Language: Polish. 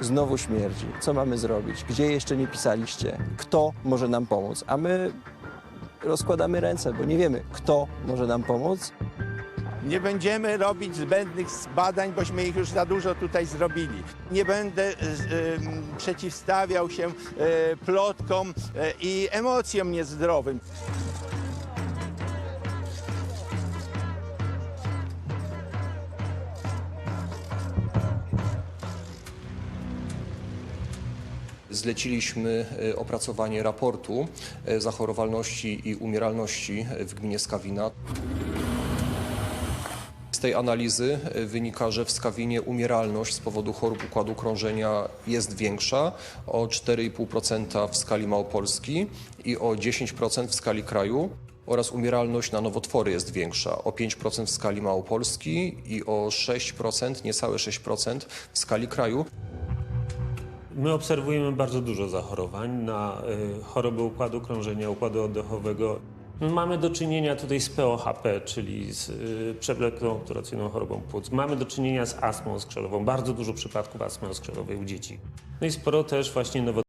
znowu śmierdzi. Co mamy zrobić? Gdzie jeszcze nie pisaliście? Kto może nam pomóc? A my rozkładamy ręce, bo nie wiemy, kto może nam pomóc. Nie będziemy robić zbędnych badań, bośmy ich już za dużo tutaj zrobili. Nie będę em, przeciwstawiał się e, plotkom e, i emocjom niezdrowym. Zleciliśmy e, opracowanie raportu e, zachorowalności i umieralności w gminie Skawina. Z tej analizy e, wynika, że w Skawinie umieralność z powodu chorób układu krążenia jest większa o 4,5% w skali Małopolski i o 10% w skali kraju oraz umieralność na nowotwory jest większa o 5% w skali Małopolski i o 6%, niecałe 6% w skali kraju. My obserwujemy bardzo dużo zachorowań na y, choroby układu krążenia, układu oddechowego. Mamy do czynienia tutaj z POHP, czyli z y, przewlekłą obturacyjną chorobą płuc. Mamy do czynienia z astmą skrzelową, bardzo dużo przypadków astmy skrzelowej u dzieci. No i sporo też właśnie nowotworów.